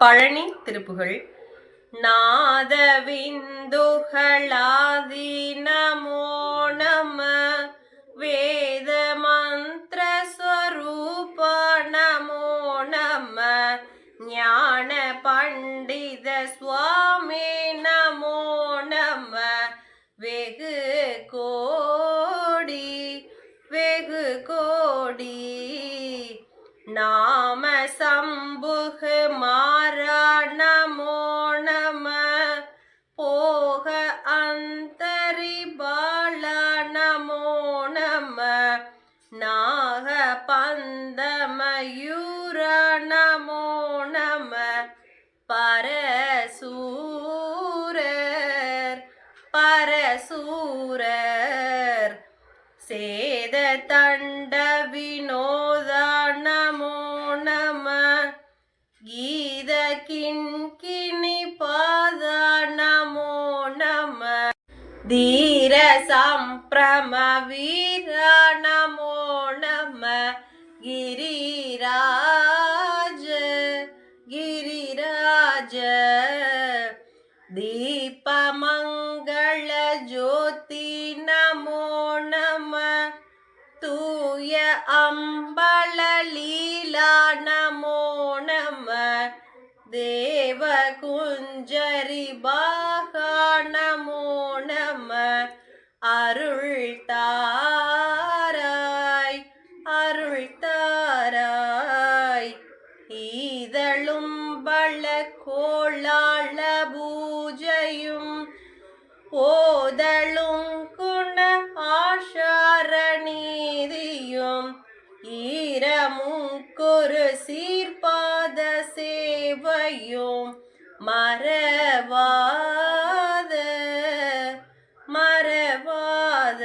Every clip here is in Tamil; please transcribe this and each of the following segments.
பழனி திருப்புகள். நாதவிந்துகளாதி நமோ நம வேத மந்திர ஸ்வரூப நமோ நம ஞான பண்டித சுவாமி நமோ நம வெகு கோடி வெகு கோடி நாம நாக பந்தமயூர நமோ நம பரசூரர் பரசூரர். சேத தண்ட வினோத நமோ நம கீத கிண்கிணி பாத நமோ நம தீர சம்பிரம வீரா தேவ குஞ்சரி பாகா நமோ நம அருள் மறவாத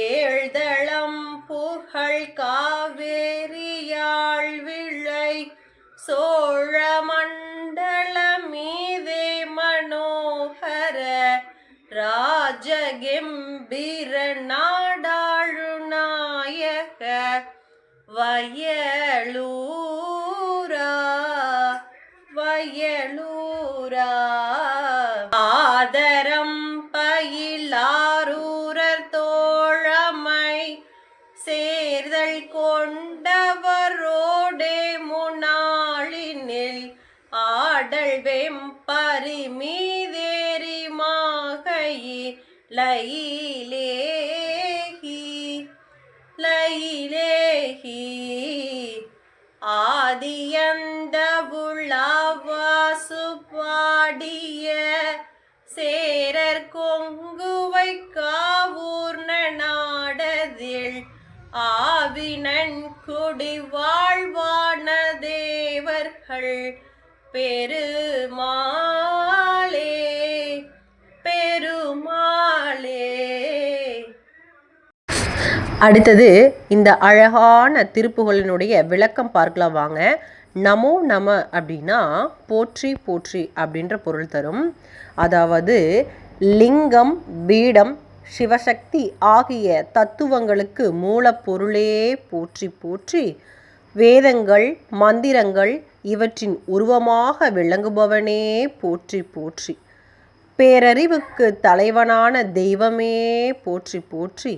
ஏழ்தளம் புகழ் காவேரியாள் விளை சோழ மண்டல மீதே மனோகர ராஜகெம்பீர நாடாழுநாயக வயலூரா வயலூரா. ஆடல் வெம்பரி லயிலேகி ஆதியந்த உளாவாசு பாடிய சேரர் கொங்குவை காவூர்ண நாடதில் ஆவினன் குடி வாழ்வான தேவர்கள் பெருமாளே பெருமாளே. அடுத்தது இந்த அழகான திருப்புகளினுடைய விளக்கம் பார்க்கலாம் வாங்க. நமோ நம அப்படின்னா போற்றி போற்றி அப்படின்ற பொருள் தரும். அதாவது லிங்கம் பீடம் சிவசக்தி ஆகிய தத்துவங்களுக்கு மூலப்பொருளே போற்றி போற்றி வேதங்கள் மந்திரங்கள் இவற்றின் உருவமாக விளங்குபவனே போற்றி போற்றி. பேரறிவுக்கு தலைவனான தெய்வமே போற்றி போற்றி.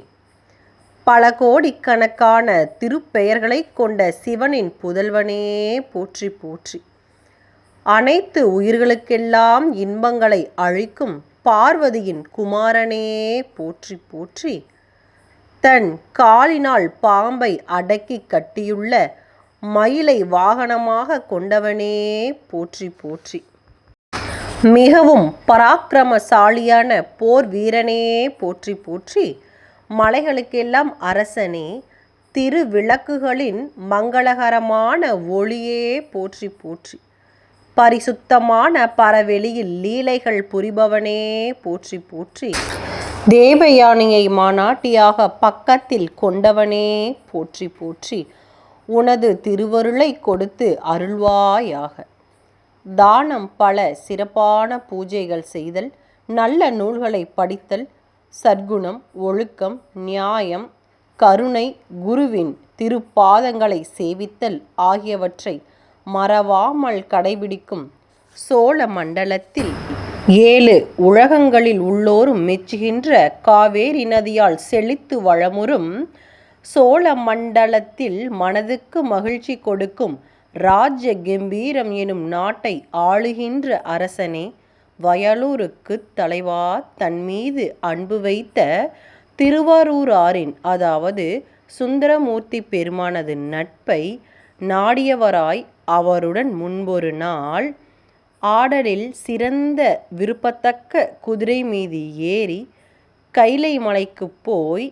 பல கோடிக்கணக்கான திருப்பெயர்களை கொண்ட சிவனின் புதல்வனே போற்றி போற்றி. அனைத்து உயிர்களுக்கெல்லாம் இன்பங்களை அழிக்கும் பார்வதியின் குமாரனே போற்றி போற்றி. தன் காலினால் பாம்பை அடக்கி கட்டியுள்ள மயிலை வாகனமாக கொண்டவனே போற்றி போற்றி. மிகவும் பராக்கிரமசாலியான போர் வீரனே போற்றி போற்றி. மலைகளுக்கெல்லாம் அரசனே திருவிளக்குகளின் மங்களகரமான ஒளியே போற்றி போற்றி. பரிசுத்தமான பரவெளியில் லீலைகள் புரிபவனே போற்றி போற்றி. தேவயானையை மாநாட்டியாக பக்கத்தில் கொண்டவனே போற்றி போற்றி. உனது திருவருளை கொடுத்து அருள்வாயாக. தானம் பல சிறப்பான பூஜைகள் செய்தல் நல்ல நூல்களை படித்தல் சற்குணம் ஒழுக்கம் நியாயம் கருணை குருவின் திருப்பாதங்களை சேவித்தல் ஆகியவற்றை மறவாமல் கடைபிடிக்கும் சோழ மண்டலத்தில் ஏழு உலகங்களில் உள்ளோரும் மெச்சுகின்ற காவேரி நதியால் செழித்து வளமுறும் சோழ மண்டலத்தில் மனதுக்கு மகிழ்ச்சி கொடுக்கும் ராஜ்ய கம்பீரம் எனும் நாட்டை ஆளுகின்ற அரசனே வயலூருக்குத் தலைவா தன்மீது அன்பு வைத்த திருவாரூராரின் அதாவது சுந்தரமூர்த்தி பெருமானது நட்பை நாடியவராய் அவருடன் முன்பொரு நாள் ஆடலில் சிறந்த விருப்பத்தக்க குதிரை மீது ஏறி கைலை மலைக்கு போய்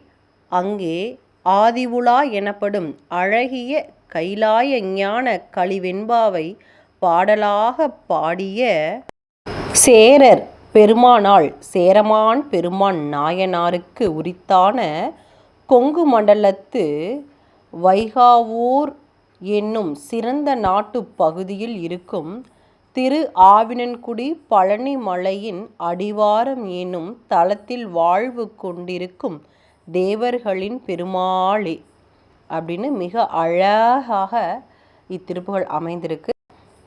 அங்கே ஆதிவுலா எனப்படும் அழகிய கைலாய ஞான களிவெண்பாவை பாடலாகப் பாடிய சேரர் பெருமானால் சேரமான் பெருமான் நாயனாருக்கு உரித்தான கொங்கு மண்டலத்து வைகாவூர் என்னும் சிறந்த நாட்டுப் பகுதியில் இருக்கும் திரு ஆவினன்குடி பழனிமலையின் அடிவாரம் என்னும் தளத்தில் வாழ்வு கொண்டிருக்கும் தேவர்களின் பெருமாளே அப்படின்னு மிக அழகாக இத்திருப்புகள் அமைந்திருக்கு.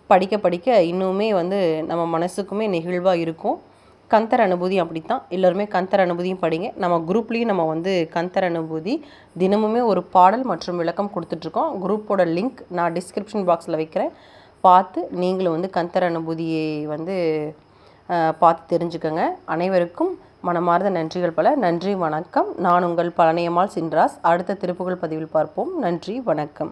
படிக்க படிக்க இன்னுமே வந்து நம்ம மனசுக்குமே நெகிழ்வாக இருக்கும். கந்தர் அனுபூதி அப்படித்தான். எல்லோருமே கந்தர் அனுபூதியும் படிங்க. நம்ம குரூப்லேயும் நம்ம வந்து கந்தர் அனுபூதி தினமுமே ஒரு பாடல் மற்றும் விளக்கம் கொடுத்துட்ருக்கோம். குரூப்போட லிங்க் நான் டிஸ்கிரிப்ஷன் பாக்ஸில் வைக்கிறேன். பார்த்து நீங்களும் வந்து கந்தர் அனுபூதியை வந்து பார்த்து தெரிஞ்சுக்கோங்க. அனைவருக்கும் மனமார்ந்த நன்றிகள் பல. நன்றி வணக்கம். நான் உங்கள் பழனியம்மாள் சின்ராஸ். அடுத்த திருப்புகழ் பதிவில் பார்ப்போம். நன்றி வணக்கம்.